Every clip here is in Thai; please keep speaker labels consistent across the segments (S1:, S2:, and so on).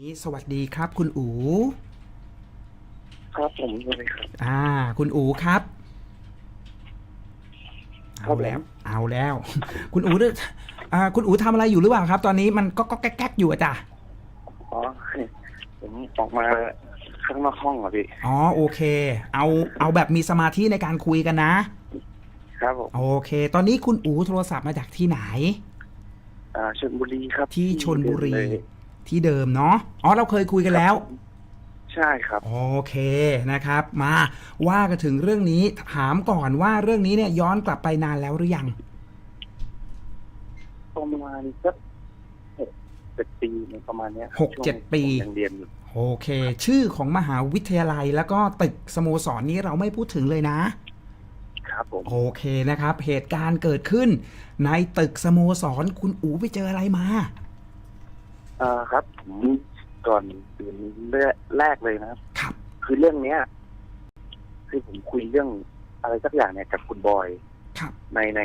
S1: นี้สวัสดีครับ คุณอู
S2: ครับผมเลยครับ
S1: อ่า คุณอูครับ
S2: ครั
S1: เอา
S2: บ
S1: แล้ว เอาแล้ว คุณอูเนี่ยอ่า คุณอูทำอะไรอยู่หรือเปล่าครับ ตอนนี้มันก็ก็แก๊กๆอยู่อะจ้ะ
S2: อ๋อผมออกมาข้างนอกห้องอะพี่
S1: อ๋อโอเค เอาเอาแบบมีสมาธิในการคุยกันนะ
S2: ครับผม
S1: โอเค ตอนนี้คุณอูโทรศัพท์มาจากที่ไหน
S2: อ่าชลบุรีครับ
S1: ที่ชนบุรี
S2: เลย
S1: ที่เดิมเนาะอ๋อเราเคยคุยกันแล้ว
S2: ใช่ครับ
S1: โอเคนะครับ มาว่ากันถึงเรื่องนี้ถามก่อนว่าเรื่องนี้เนี่ยย้อนกลับไปนานแล้วหรือยัง
S2: ประมาณสักหกเจ็ดปีเนี่ยประมาณเนี้ยครับ
S1: หกเจ็ด
S2: ช่วง
S1: ปี
S2: ผมยังเรียนอยู่
S1: โอเค ชื่อของมหาวิทยาลัยแล้วก็ตึกสโมสรนี้เราไม่พูดถึงเลยนะ
S2: ครับผม
S1: โอเคนะครับ เหตุการณ์เกิดขึ้น ในตึกสโมสรคุณอูไปเจออะไรมา
S2: อ่าครับผมก่อนอื่นแรกเลยนะครับ
S1: ครับ
S2: คือเรื่องเนี้ย คือผมคุยเรื่องอะไรสักอย่างเนี่ยกับคุณบอย
S1: ครับ
S2: ในใน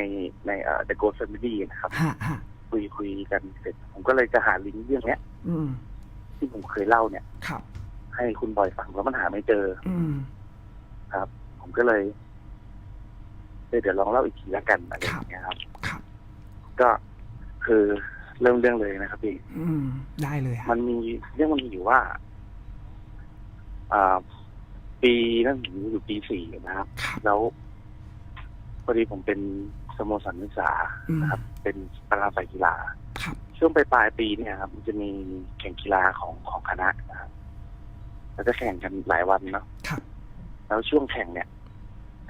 S2: ในเอ่อ The Ghost Family นะครับ
S1: ฮะฮะ
S2: คุยคุยกันเสร็จ ผมก็เลยจะหาลิงก์เรื่องเนี้ย
S1: อืม
S2: ที่ผมเคยเล่าเนี่ย
S1: ครับ
S2: ให้คุณบอยฟังแล้วมันหาไม่เจอ
S1: อืม
S2: ผมก็เลยเออเดี๋ยวลองเล่าอีกทีละกันอะไรอย่างเงี้ยครับ
S1: ครับ
S2: ก็คือ เริ่มเรื่องเลยนะครับพี่
S1: อืม ได้เลยฮะ
S2: มันมีเรื่องมันมีอยู่ว่า อ่า ปีนั่นผมอยู่ปีสี่นะครับ
S1: ครับ
S2: แล้วพอดีผมเป็นสโมสรนักศึกษา
S1: อืม
S2: นะครับ เป็นประธานฝ่ายกีฬา
S1: ครับ
S2: ช่วงปลายปลายๆปีเนี่ยครับมันจะมีแข่งกีฬาของของคณะนะครับแล้วก็แข่งกันหลายวันเนาะ
S1: ครับ
S2: แล้วช่วงแข่งเนี่ย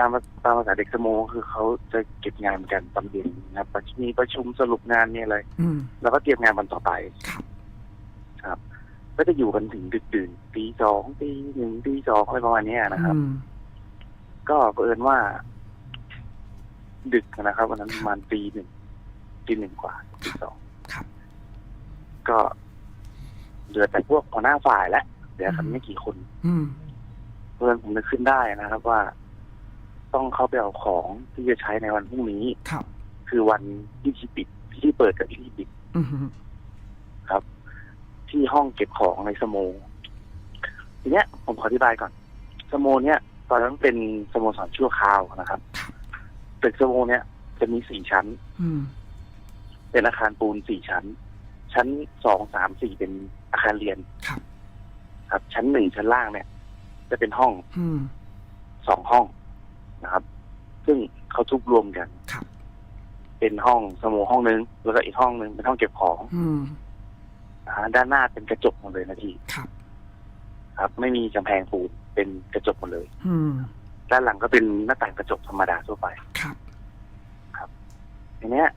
S2: ตามภาตามภาษาเด็กสโมคือเขาจะเก็บงานกันตอนเย็นนะครับมีประชุมสรุปงานเนี่ยอะไร
S1: อืม
S2: แล้วก็เตรียมงานวันต่อไป
S1: ครับ
S2: ครับ ก็จะอยู่กันถึงดึกดื่นตีสองตีหนึ่งตีสองอะไรประมาณเนี้ยนะครับ
S1: อืม
S2: ก็เผอิญว่า ดึกนะครับวันนั้นประมาณตีหนึ่งตีหนึ่งกว่าตีสอง
S1: ครับ
S2: ก็เหลือแต่พวกหัวหน้าฝ่ายและเหลือกันไม่กี่คน
S1: อืม
S2: เพื่อนผมนึกขึ้นได้นะครับว่า ต้องเข้าไปเอาของที่จะใช้ในวันพรุ่งนี้
S1: ครับ
S2: คือวันที่ที่ปิดที่เปิดกับที่ปิด
S1: อืม
S2: ที่ห้องเก็บของในสโมทีเนี้ยผมขออธิบายก่อน สโมเนี้ยตอนนั้นเป็นสโมสรชั่วคราวนะครับตึกสโมเนี้ยจะมีสี่ชั้น
S1: อืม
S2: เป็นอาคารปูนสี่ชั้น ชั้นสองสามสี่เป็นอาคารเรียน
S1: ครับ
S2: ครับ ชั้นหนึ่งชั้นล่างเนี่ย จะเป็นห้อง
S1: อืม
S2: สองห้อง นะครับ ซึ่งเขาทุบรวมกัน
S1: ครับ
S2: เป็นห้องสโมห้องนึง แล้วก็อีกห้องนึงเป็นห้องเก็บของ
S1: อืม
S2: นะฮะด้านหน้าเป็นกระจกหมดเลยนะพี่
S1: ครับ
S2: ครับ ไม่มีกำแพงปูนเป็นกระจกหมดเลย
S1: อืม
S2: ด้านหลังก็เป็นหน้าต่างกระจกธรรมดาทั่วไป
S1: ครับ
S2: ทีเนี้ย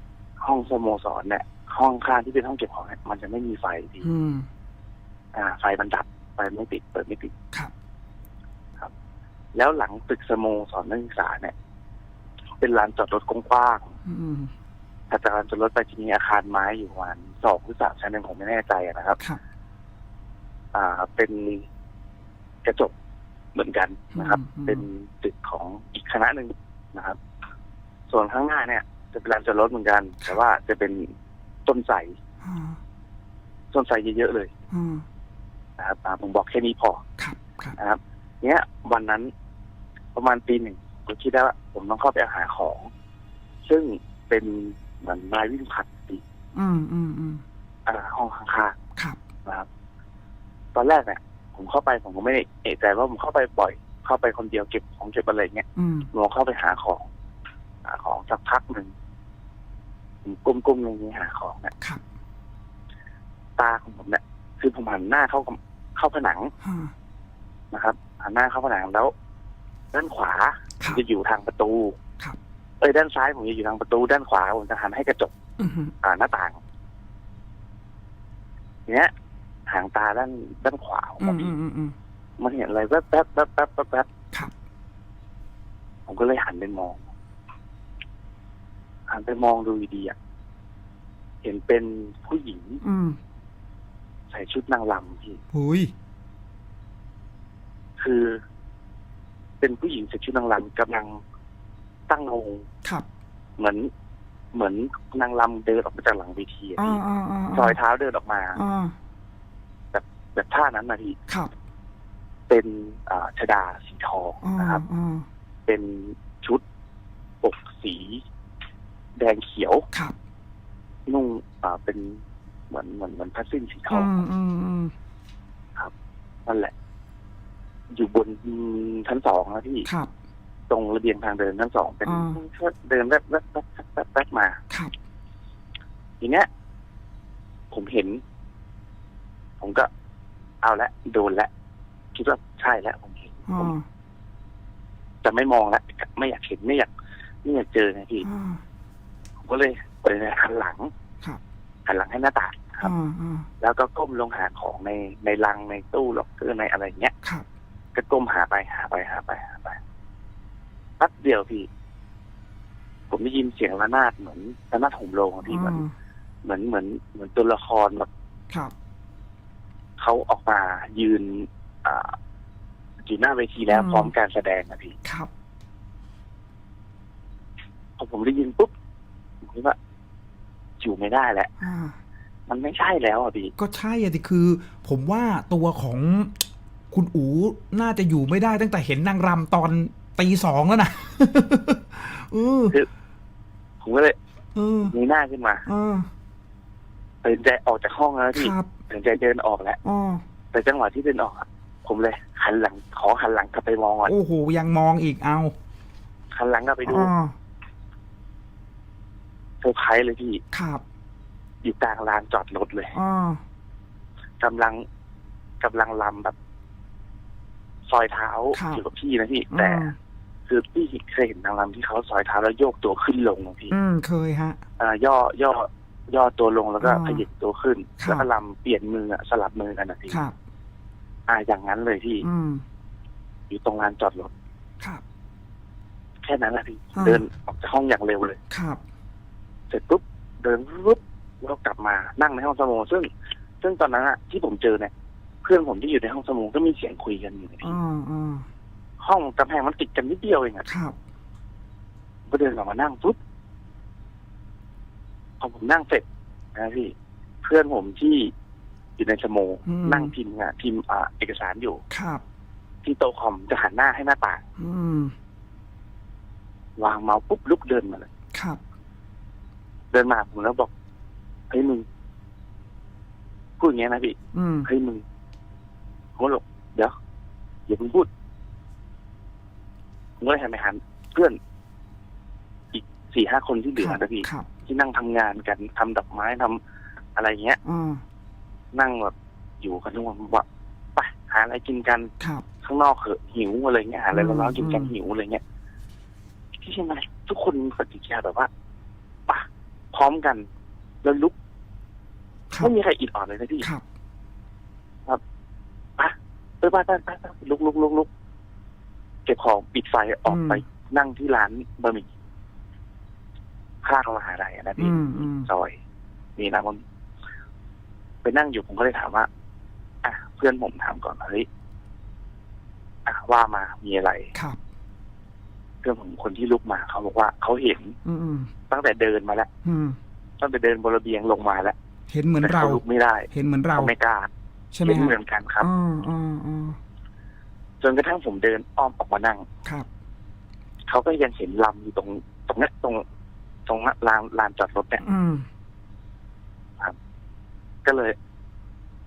S2: ห้องสโมสรเนี่ย ห้องข้างที่เป็นห้องเก็บของเนี่ยมันจะไม่มีไฟดี
S1: อืม
S2: อ่า ไฟมันดับไฟไม่ติดเปิดไม่ติด
S1: ครับ
S2: แล้วหลังตึกสโมสรนักศึกษาเนี่ย เป็นลานจอดรถกว้าง
S1: อืม
S2: ๆถัดจากลานจอดรถไปจะมีอาคารไม้อยู่ประมาณสองหรือสามชั้นนึงผมไม่แน่ใจอะนะครับ
S1: ครับ
S2: อ่า เป็นกระจกเหมือนกันนะครับ
S1: อืม
S2: เป็นตึกของอีกคณะหนึ่งนะครับ ส่วนข้างหน้าเนี่ย จะเป็นลานจอดรถเหมือนกัน แต่ว่าจะเป็นต้นไทร
S1: อ่า
S2: ต้นไทรเยอะๆเลย
S1: อืม
S2: นะครับอ่าผมบอกแค่นี้พอ
S1: ครับครับ
S2: นะครับ เนี้ยวันนั้น ประมาณปีหนึ่งผมคิดได้ว่าผมต้องเข้าไปหาของ ซึ่งเป็นเหมือนไม้วิ่งผลัดตี
S1: อืมอืมอืม
S2: อ่าห้องข้าง
S1: ครับ
S2: ๆนะครับ ตอนแรกเนี่ยผมเข้าไปผมก็ไม่ได้เอะใจว่าผมเข้าไปบ่อย เข้าไปคนเดียวเก็บของเก็บอะไรเงี้ย
S1: อืม
S2: ลองเข้าไปหาของหาของสักพักหนึ่งผมก้มๆลงนี้หาของเนี่ย
S1: ครับ
S2: ตาของผมเนี่ยคือผมหันหน้าเข้ากับเข้าผนัง
S1: อ่า
S2: นะครับหันหน้าเข้าผนังแล้ว ด้านขวา
S1: ครับ
S2: จะอยู่ทางประตู
S1: ครับ
S2: เอ้ยด้านซ้ายผมจะอยู่ทางประตู ด้านขวาผมจะหันให้กระจก
S1: อืม
S2: อ่าหน้าต่างเนี้ยหางตาด้านด้านขวาของ
S1: อื
S2: ผมม
S1: อืมอืมอืม
S2: มันเห็นอะไรแวบแวบแวบแวบแวบแวบ
S1: ครับ
S2: ผมก็เลยหันไปมอง หันไปมองดูดีๆอะเห็นเป็นผู้หญิง
S1: อืม
S2: ใส่ชุดนางรำพี่
S1: หุย
S2: คือ เป็นผู้หญิงใส่ชุดนางรำกำลังตั้งองค์
S1: ครับ
S2: เหมือน เหมือนนางรำเดินออกมาจากหลังเวทีอะ
S1: อ่า
S2: พี่
S1: อ่าอ่า
S2: ซอยเท้าเดินออกมา
S1: อ่า
S2: แบบท่านั้นนะพี่
S1: ครับ
S2: เป็นอ่าชดาสีทอง
S1: อ่า
S2: นะครับ
S1: อ่า
S2: เป็นชุดปกสี แดงเขียว
S1: ครับ
S2: นุ่งอ่าเป็นเหมือนเหมือนเหมือนผ้าสิ้นสีทอ
S1: อื
S2: ง
S1: มอืมอืม
S2: นั่นแหละ อยู่บนชั้นสองนะพี่
S1: ครับ
S2: ตรงระเบียงทางเดินชั้นสองเป็น
S1: อ่า
S2: เดินแวบแวบแวบแวบแวบแวบมา
S1: ครับ
S2: ทีเนี้ย ผมเห็น ผมก็เอาละโดนละคิดว่าใช่แล้วผมเห็น
S1: อ่า
S2: ผมจะไม่มองละไม่อยากเห็นไม่อยากไม่อยากเจอไงพี่
S1: อ่า
S2: ผมก็เลยไปหันหลัง
S1: ครับ
S2: หันหลังให้หน้าต่างครับ
S1: อ่าอ่า
S2: แล้วก็ก้มลงหาของในในลังในตู้ล็อกเกอร์ในอะไรเงี้ย
S1: ครับ
S2: ก็ก้มหาไปหาไปหาไปหาไปแป๊บเดียวพี่ ผมได้ยินเสียงระนาดเหมือนระนาดหมโรงอะพี่เหมือน
S1: อ่า
S2: เหมือนเหมือนเหมือนตัวละครแบบ
S1: ครับ
S2: เขาออกมายืน อ่าอยู่หน้าเวทีแล้วพร้อมการแสดงนะพี่
S1: ครับ
S2: พอผมได้ยินปุ๊บผมคิดว่าอยู่ไม่ได้แล้ว
S1: อ่า
S2: มันไม่ใช่แล้วอะพี่
S1: ก็ใช่อะที่คือ ผมว่าตัวของ คุณอูน่าจะอยู่ไม่ได้ตั้งแต่เห็นนางรำตอนตีสองแล้วนะเออ
S2: ผมก็เลย
S1: เออ
S2: มีหน้าขึ้นมา
S1: เออ
S2: ตัดสินใจออกจากห้องแล้วพี่
S1: ครับ
S2: ตัดสินใจเดินออกแล้ว
S1: อ๋อ
S2: แต่จังหวะที่เดินออกอะผมเลยหันหลัง ขอหันหลังกลับไปมองก่อน
S1: โอ้โหยังมองอีกเอา
S2: หันหลังกลับไปดู
S1: อ๋อ
S2: เซอร์ไพรส์เลยพี่
S1: ครับ
S2: อยู่กลางลานจอดรถเลย
S1: อ๋อกำ
S2: ลังกำลังลำแบบ ซอยเท้าอยู่กับพี่นะพี่แต่
S1: อืม
S2: คือพี่เคยเห็นนางรำที่เขาซอยเท้าแล้วโยกตัวขึ้นลงนะพี่
S1: อืมเคยฮะ
S2: อ่าย่อย่อย่อตัวลงแล้วก็
S1: อ่า
S2: ขยิบตัวขึ้น
S1: ครับ
S2: แล้วก็ลำเปลี่ยนมืออะสลับมือกันนะพี่
S1: ครับ
S2: อ่าอย่างนั้นเลยพี่
S1: อืม
S2: อยู่ตรงลานจอดรถ
S1: ครับ
S2: แค่นั้นแหละพี่
S1: อ่า
S2: เดินออกจากห้องอย่างเร็วเลย
S1: ครับ
S2: เสร็จปุ๊บเดินปุ๊บแล้วกลับมานั่งในห้องสมุดซึ่ง ซึ่งตอนนั้นอะที่ผมเจอเนี่ย เพื่อนผมที่อยู่ในห้องสมุดก็มีเสียงคุยกันอยู่นะพี่
S1: อ่าอ่า
S2: ห้องกำแพงมันติดกันนิดเดียวเองอะ
S1: ครับ
S2: ผมก็เดินออกมานั่งปุ๊บพอผมนั่งเสร็จนะพี่ เพื่อนผมที่อยู่ในสโม
S1: อืม
S2: นั่งพิมพ์งานพิมพ์อ่าเอกสารอยู่
S1: ครับ
S2: ที่โต๊ะคอมจะหันหน้าให้หน้าต่าง
S1: อืม
S2: วางเมาส์ปุ๊บลุกเดินมาเลย
S1: ครับ
S2: เดินมาผมแล้วบอกเฮ้ยมึงพูดอย่างเงี้ยนะพี่
S1: อืม
S2: เฮ้ยมึง ผมก็บอกเดี๋ยวอย่าเพิ่งพูดผมก็เลยหันไปหันเพื่อน อีกสี่ห้าคนที่เหลือนะพี่
S1: ครับ
S2: ที่นั่งทำงานกันทำดอกไม้ทำอะไรเงี้ย
S1: อ่า
S2: นั่งแบบอยู่กันทุกวันผมว่าไปหาอะไรกินกัน
S1: ครับ
S2: ข้างนอกเหอะหิวอะไรเงี้ยหาอะไร
S1: อืม
S2: ร้อนๆกินกัน
S1: อืม
S2: หิวอะไรเงี้ยที่เชียงรายทุกคนมีปฏิกิริยาแบบว่าไปะพร้อมกัน แล้วลุก
S1: ครับ
S2: ไม่มีใครอิดอ่อนเลยนะพี่
S1: ครับ
S2: ไป ไปไปไปไปไปลุกลุกลุกลุกเก็บของปิดไฟออก
S1: อืม
S2: ไปนั่งที่ร้านบะหมี่ข้างมหาลัยอะนะพี่
S1: อืมอืม
S2: ซอยมีนะผมไปนั่งอยู่ผมก็เลยถามว่าอะเพื่อนผมถามก่อนเฮ้ยอะว่ามามีอะไร
S1: ครับ
S2: เพื่อนผมคนที่ลุกมาเขาบอกว่าเขาเห็น
S1: อืมอืม
S2: ตั้งแต่เดินมาแล้ว
S1: อืม
S2: ตั้งแต่เดินบนระเบียงลงมาแล้ว
S1: เห็นเหมือน
S2: แต่
S1: เรา
S2: เขาลุกไม่ได้
S1: เห็นเหมือนเรา
S2: เขาไม่กล้า
S1: ใช่ไหม
S2: เห็น
S1: ฮะ
S2: เหมือนกันครับ
S1: อ่าอ่าอ่า
S2: จนกระทั่งผมเดินอ้อมออกมานั่ง
S1: ครับ
S2: เขาก็ยังเห็นลำอยู่ตรงตรงเนี้ยตรงตรงลานลานจอดรถเนี่ย
S1: อืม
S2: ก็เลย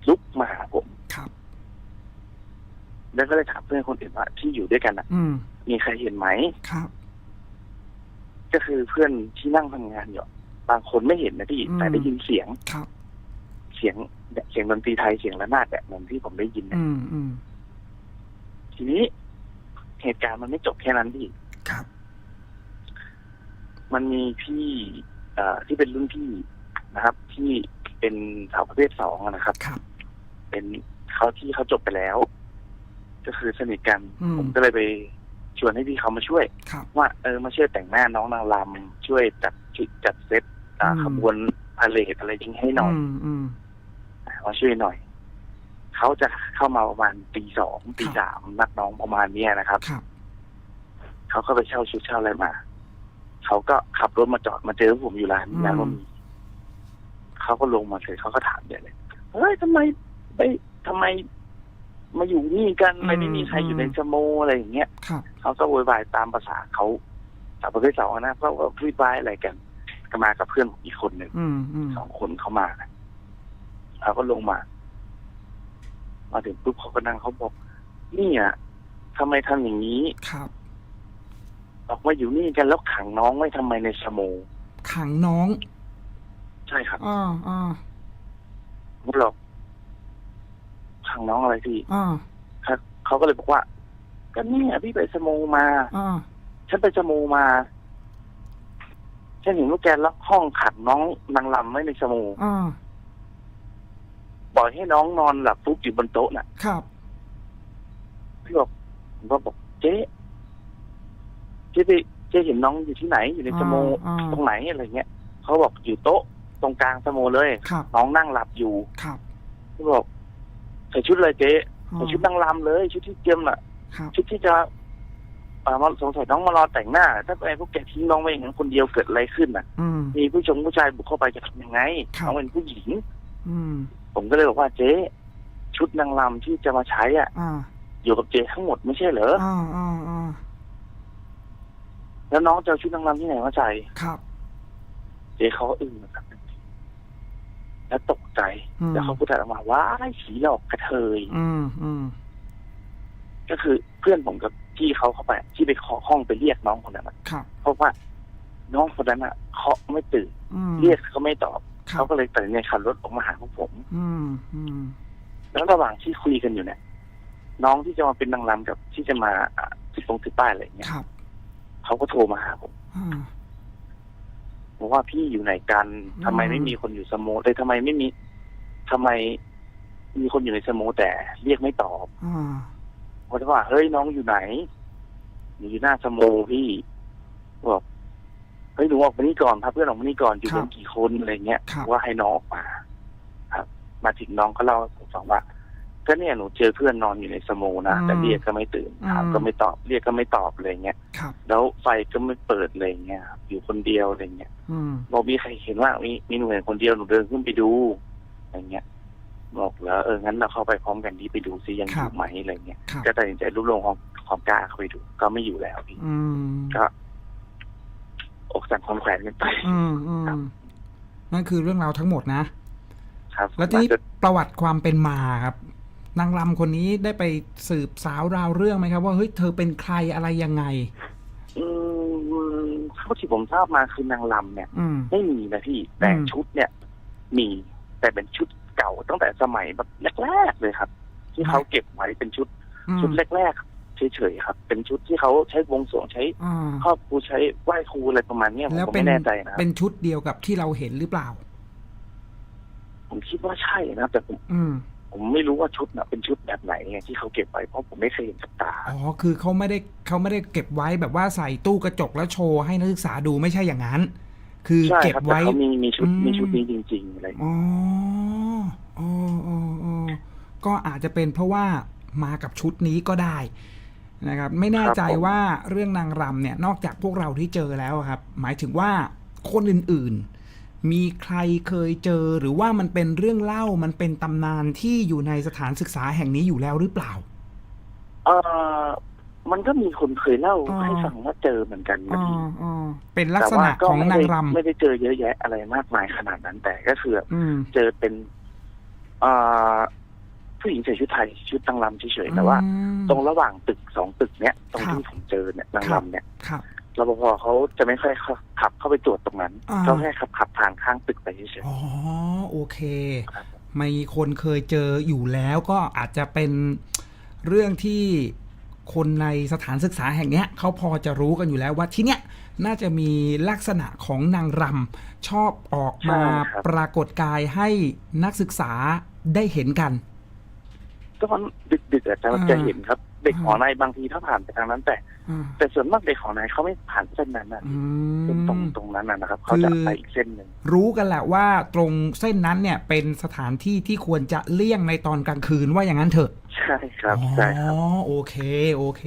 S2: ลุกมาหาผม
S1: ครับ
S2: แล้วก็เลยถามเพื่อนคนอื่นว่าที่อยู่ด้วยกันอะ
S1: อืม
S2: มีใครเห็นไหม
S1: ครับ
S2: ก็คือเพื่อนที่นั่งทำงานอยู่บางคนไม่เห็นนะพี่
S1: อืม
S2: แต่ได้ยินเสียง
S1: ครับ
S2: เสียงเสียงดนตรีไทยเสียงระนาดแบบเหมือนที่ผมได้ยินเนี่ย
S1: อืมอืม
S2: ทีนี้เหตุการณ์มันไม่จบแค่นั้นพี่
S1: ครับ
S2: มันมีพี่เอ่อที่เป็นรุ่นพี่นะครับ ที่เป็นสาวประเภทสองอะนะครับ
S1: ครับ
S2: เป็นเขาที่เขาจบไปแล้ว ก็คือสนิทกัน
S1: อืม
S2: ผมก็เลยไปชวนให้พี่เขามาช่วย
S1: ครับ
S2: ว่าเออมาช่วยแต่งหน้าน้องนางรำช่วยจัดชุดจัดเซตอ่า
S1: อืม
S2: ขบวนพาเลทอะไรทิ้งให้หน่อย
S1: อืมอืม
S2: มาช่วยหน่อย เขาจะเข้ามาประมาณตีสองตีสามนัดน้องประมาณเนี้ยนะครับ
S1: ครับ
S2: เขาก็ไปเช่าชุดเช่าอะไรมาเขาก็ขับรถมาจอดมาเจอผมอยู่ร้าน
S1: อืม
S2: ร้านบะหมี่เขาก็ลงมาเลยเขาก็ถามใหญ่เลยเฮ้ยทำไมไปทำไม มาอยู่นี่กัน
S1: อืม
S2: ไม่ได้มีใครอยู่ในสโมอะไรอย่างเงี้ย
S1: ครับ
S2: เขาก็โวยวายตามภาษาเขาสาวประเภทสองนะเขาก็วุ่นวายอะไรกันก็มากับเพื่อนผมอีกคนหนึ่ง
S1: อืมอืม
S2: สองคนเขามานะ เขาก็ลงมา มาถึงปุ๊บเขาก็นั่งเขาบอก นี่อะทำไมทำอย่างนี้
S1: ครับ
S2: ออกมาอยู่นี่กันแล้วขังน้องไว้ทำไมในสโม
S1: ขังน้อง
S2: ใช่ครับ
S1: อ่าอ่า
S2: ผมบอกขังน้องอะไรพี่
S1: อ่า
S2: ครับเขาก็เลยบอกว่าก็เนี่ยพี่ไปสโมมา
S1: อ่า
S2: ฉันไปสโมมาฉันเห็นว่าแกล็อกห้องขังน้องนางลำไว้ในสโม
S1: อ่า
S2: ปล่อยให้น้องนอนหลับฟุบอยู่บนโต๊ะน่ะ
S1: ครับ
S2: พี่บอกผมก็บอกเจ๊เจ๊ไปเจ๊เห็นน้องอยู่ที่ไหน อยู่ในสโม
S1: อ่าอ่า
S2: ตรงไหนอะไรเงี้ยเขาบอกอยู่โต๊ะตรงกลางสโมเลย
S1: ครับ
S2: น้องนั่งหลับอยู่
S1: ครับ
S2: พี่บอกใส่ชุดเลยเจ๊
S1: อ่า
S2: ใส่ชุดนางลำเลย ชุดที่เตรียมน่ะ
S1: ครับ
S2: ชุดที่จะอ่ามาสงสัยน้องมารอแต่งหน้า ถ้าไปพวกแกทิ้งน้องไว้อย่างนั้นคนเดียวเกิดอะไรขึ้นน่ะ
S1: อืม
S2: มีผู้ชมผู้ชายบุกเข้าไปจะทำยังไง
S1: ครับ
S2: น้องเป็นผู้หญิง
S1: อืม
S2: ผมก็เลยบอกว่าเจ๊ชุดนางลำที่จะมาใช้อะ
S1: อ่า
S2: อยู่กับเจ๊ทั้งหมดไม่ใช่เหรอ
S1: อ่าอ่าอ่า
S2: แล้วน้องจะเอาชุดนางรำที่ไหนมาใส่
S1: ครับ
S2: เจ๊เขาก็อึ้งนะครับแล้วตกใจ
S1: อืม
S2: แล้วเขาพูดออกมาว่าไอ้ผีหลอกกระเทย
S1: อืมอืม
S2: ก็คือเพื่อนผมกับพี่เขาเข้าไป ที่ไปเคาะห้องไปเรียกน้องคนนั้นอะ
S1: ครับ
S2: เพราะว่าน้องคนนั้นอะเคาะไม่ตื่น
S1: อืม
S2: เรียกเขาไม่ตอบ
S1: ครั
S2: เขา
S1: บ
S2: ก็เลยตัดสินใจขับรถออกมาหาพวกผม
S1: อืมอืม
S2: แล้วระหว่างที่คุยกันอยู่เนี่ย น้องที่จะมาเป็นนางรำกับที่จะมาอะติดตรงติดป้ายอะไรอย่างเงี้ย
S1: ครับ
S2: เขาก็โทรมาหาผม
S1: อ่า
S2: บอกว่าพี่อยู่ไหนกัน
S1: อืม
S2: ทำไมไม่มีคนอยู่สโมเลยทำไมไม่มีทำไมมีคนอยู่ในสโมแต่เรียกไม่ตอบ
S1: อ่า
S2: ผมก็ว่าเฮ้ยน้องอยู่ไหนหนูอยู่หน้าสโมพี่บอก เฮ้ยหนูออกมานี่ก่อนพาเพื่อนออกมานี่ก่อนอยู่กันกี่คนอะไรเงี้ยว่าให้น้องออกมา ครับ มาถึงน้องก็เล่าให้ผมฟังว่าก็เนี่ยหนูเจอเพื่อนนอนอยู่ในสโมนะแต่เรียกก็ไม่ตื่นถามก็ไม่ตอบเรียกก็ไม่ตอบอะไรเงี้ย
S1: ครับ
S2: แล้วไฟก็ไม่เปิดเลยเงี้ยครับอยู่คนเดียวอะไรเงี้ย
S1: อืม
S2: บอกมีใครเห็นว่ามีมีหนูเห็นคนเดียวหนูเดินขึ้นไปดูอะไรเงี้ยบอกแล้วเอองั้นเราเข้าไปพร้อมกันดีไปดูซิยังอยู่ไหมอะไรเงี้ย
S1: ครับ
S2: ก็ตัดสินใจรวบรวมความความกล้าเข้าไปดู ก็ไม่อยู่แล้วพี่
S1: อืม
S2: ก็ อกสั่นคลอนแขวนกันไป
S1: อืมอื
S2: ครับ
S1: มนั่นคือเรื่องราวทั้งหมดนะ
S2: ครับ
S1: แล้วทีนี้า
S2: จะ
S1: ประวัติความเป็นมาครับ นางรำคนนี้ได้ไปสืบสาวราวเรื่องไหมครับ ว่าเฮ้ยเธอเป็นใครอะไรยังไง
S2: อืมเท่าที่ผมทราบมาคือนางลำเนี่ย
S1: อืม
S2: ไม่มีนะพี่แต่
S1: อืม
S2: ชุดเนี่ย มีแต่เป็นชุดเก่าตั้งแต่สมัยแบบแรกๆเลยครับ ที่เขาเก็บไว้เป็นชุด
S1: อืม
S2: ชุดแรกๆ เฉยๆครับ เป็นชุดที่เขาใช้วงสรวงใช้
S1: อ่า
S2: ครอบครูใช้ไหว้ครูอะไรประมาณเนี้ยผม
S1: แล้ว
S2: ก็
S1: เป็น
S2: ไม่แน่ใจนะครับ
S1: เป็นชุดเดียวกับที่เราเห็นหรือเปล่า
S2: ผมคิดว่าใช่นะครับแต่ผม
S1: อืม
S2: ผมไม่รู้ว่าชุดน่ะเป็นชุดแบบไหนไงที่เขาเก็บไว้เพราะผมไม่เคยเห็นกับตา
S1: อ๋อคือเขาไม่ได้เขาไม่ได้เก็บไว้แบบว่าใส่ตู้กระจกแล้วโชว์ให้นักศึกษาดูไม่ใช่อย่างนั้น คือ
S2: ใช่
S1: เก็บ
S2: ครับแต่
S1: ไว้
S2: เขามีมีชุด
S1: อืม
S2: มีชุดนี้จริง ๆ อะไรอย่างเงี้ย
S1: อ๋ออ๋ออ๋ออ๋อก็อาจจะเป็นเพราะว่ามากับชุดนี้ก็ได้ นะครับ ไม่แน่ใจว่าเรื่องนางรำเนี่ยนอกจากพวกเราที่เจอแล้วอะครับ หมายถึงว่าคนอื่นๆ มีใครเคยเจอหรือว่ามันเป็นเรื่องเล่ามันเป็นตำนานที่อยู่ในสถานศึกษาแห่งนี้อยู่แล้วหรือเปล่า
S2: เออมันก็มีคนเคยเล่า
S1: อ๋อ
S2: ให้ฟังว่าเจอเหมือนกัน
S1: อ๋
S2: นะ
S1: อ
S2: พี่
S1: อ๋อเป็นลักษ
S2: แต่
S1: ณะ
S2: ว่าก็
S1: ของ
S2: ไม่
S1: นาง
S2: ได้
S1: รำ
S2: ไม่ได้เจอเยอะแยะอะไรมากมายขนาดนั้นแต่ก็คือ
S1: อืม
S2: เจอเป็นเอ่อ ผู้หญิงใส่ชุดไทยชุดนางรำเฉยๆแต่ว่า
S1: อืม
S2: ตรงระหว่างตึกสองตึกเนี้ยตรง
S1: ครับ
S2: ที่ผมเจอเนี่ยนาง
S1: ครับ
S2: รำเนี่ย
S1: ครับ
S2: รปภเขาจะไม่ค่อยขับเข้าไปตรวจตรงนั้น
S1: อ่า
S2: เขาแค่ขับขับผ่านข้างตึกไปเฉย
S1: อ๋อโอเค
S2: ๆครับ
S1: มีคนเคยเจออยู่แล้วก็อาจจะเป็นเรื่องที่คนในสถานศึกษาแห่งเนี้ยเขาพอจะรู้กันอยู่แล้วว่าที่เนี้ยน่าจะมีลักษณะของนางรำชอบออกมาปรากฏกายให้นักศึกษาได้เห็นกัน
S2: ก็มันดึกๆอาจจะ
S1: อ่า
S2: จะเห็นครับ เด็ก
S1: อ่า
S2: หอในบางทีถ้าผ่านไปทางนั้น แต่
S1: อ่า
S2: แต่ส่วนมากเด็กหอในเขาไม่ผ่านเส้นนั้นนะ
S1: อื
S2: เป็นตรง
S1: ม
S2: ตรงนั้นนะนะครับ เขาจะ
S1: คือ
S2: ไปอีกเส้นหนึ่ง
S1: รู้กันแหละว่าตรงเส้นนั้นเนี่ยเป็นสถานที่ที่ควรจะเลี่ยงในตอนกลางคืนว่าอย่างนั้นเถอะ
S2: ใช่ครับใช่ครับ
S1: อ๋อโอเคโอเค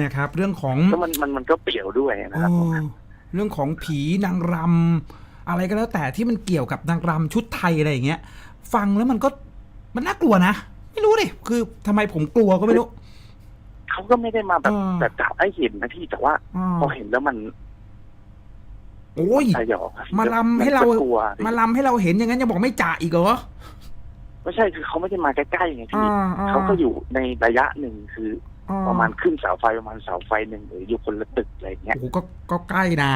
S1: นะครับ เรื่องของ
S2: แล้วมันมันมันก็เปรี่ยวด้วยนะครับผม
S1: เออเรื่องของผีนางรำอะไรก็แล้วแต่ที่มันเกี่ยวกับนางรำชุดไทยอะไรอย่างเงี้ย ฟังแล้วมันก็มันน่ากลัวนะ ไม่รู้ดิคือทำไมผมกลัวก็ไม่รู้
S2: เขาก็ไม่ได้มาแบบ
S1: อ่า
S2: แบบจับให้เห็นนะพี่แต่ว่า
S1: อ่า
S2: พอเห็นแล้วมัน
S1: โอ้ย
S2: สยองอะพี่
S1: มาลำให้เรา
S2: นกลัวพี่
S1: มาลำให้เราเห็นอย่างนั้นยังบอกไม่จ่าอีกเหรอ
S2: ไม่ใช่คือเขาไม่ได้มาใกล้ๆไงพี่
S1: อ่าอ่า
S2: เขาก็อยู่ในระยะหนึ่งคือ
S1: อ่
S2: ประมาณขึ้นเสาไฟประมาณเสาไฟหนึ่งหรืออยู่คนละตึกอะไรเงี้ย
S1: โอ้โหก็ก็ใกล้นะ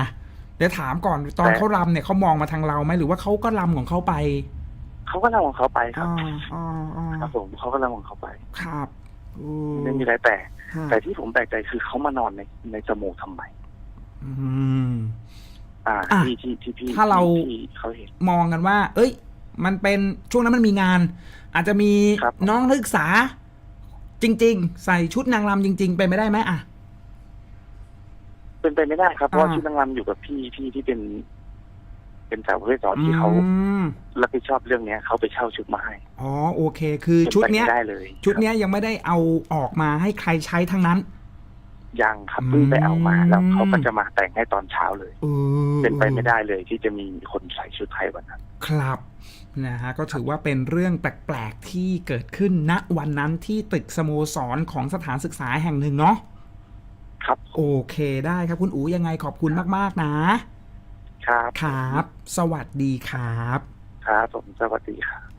S1: เดี๋ยวถามก่อนตอน
S2: แต่
S1: เขาลำเนี่ยเขามองมาทางเราไหมหรือว่าเขาก็ลำของเขาไป
S2: เขาก็เล่าของเขาไปครับ
S1: อ่าอ่าอ่า
S2: ครับผมเขาก็เล่าของเขาไป
S1: ครับอื
S2: ไม่มีอะไรแต่
S1: ฮะ
S2: แต่ที่ผมแปลกใจคือเขามานอนในในสโมทำไม
S1: อืม
S2: อ่า
S1: อะ
S2: ที่ที่ที่พี่
S1: ถ้าเรา
S2: ที่เขาเห็น
S1: มองกันว่า เอ้ย มันเป็นช่วงนั้นมันมีงาน อาจจะมี
S2: ครับ
S1: น้องนักศึกษา จริง ๆ ใส่ชุดนางรำจริงๆเป็นไปได้ไหมอะ
S2: เป็นไปไม่ได้ครับเพราะว่า
S1: อ่า
S2: ชุดนางรำอยู่กับพี่พี่ที่เป็น เป็นสาวประเภทสองที่เขา
S1: อืม
S2: รับผิดชอบเรื่องเนี้ยเขาไปเช่าชุดมาให้
S1: อ๋อโอเค คือชุดเนี้ย
S2: ป็ไปไม่ได้เลย
S1: ชุดเนี้ยยังไม่ได้เอาออกมาให้ใครใช้ทั้งนั้น
S2: ยังครับเพิ่งไปเอามา
S1: อืม
S2: แล้วเขาก็จะมาแต่งให้ตอนเช้าเลย
S1: เออ
S2: เป็นไปไม่ได้เลยที่จะมีคนใส่ชุดไทยวันนั้น
S1: ครับนะฮะก็ถือว่าเป็นเรื่องแปลกๆที่เกิดขึ้นณวันนั้นที่ตึกสโมสรของสถานศึกษาแห่งหนึ่งเนาะ
S2: ครับ
S1: โอเคได้ครับคุณอูยังไงขอบคุณมากๆนะ
S2: ครับ
S1: ครับ สวัสดีครับ
S2: ครับผมสวัสดีครับ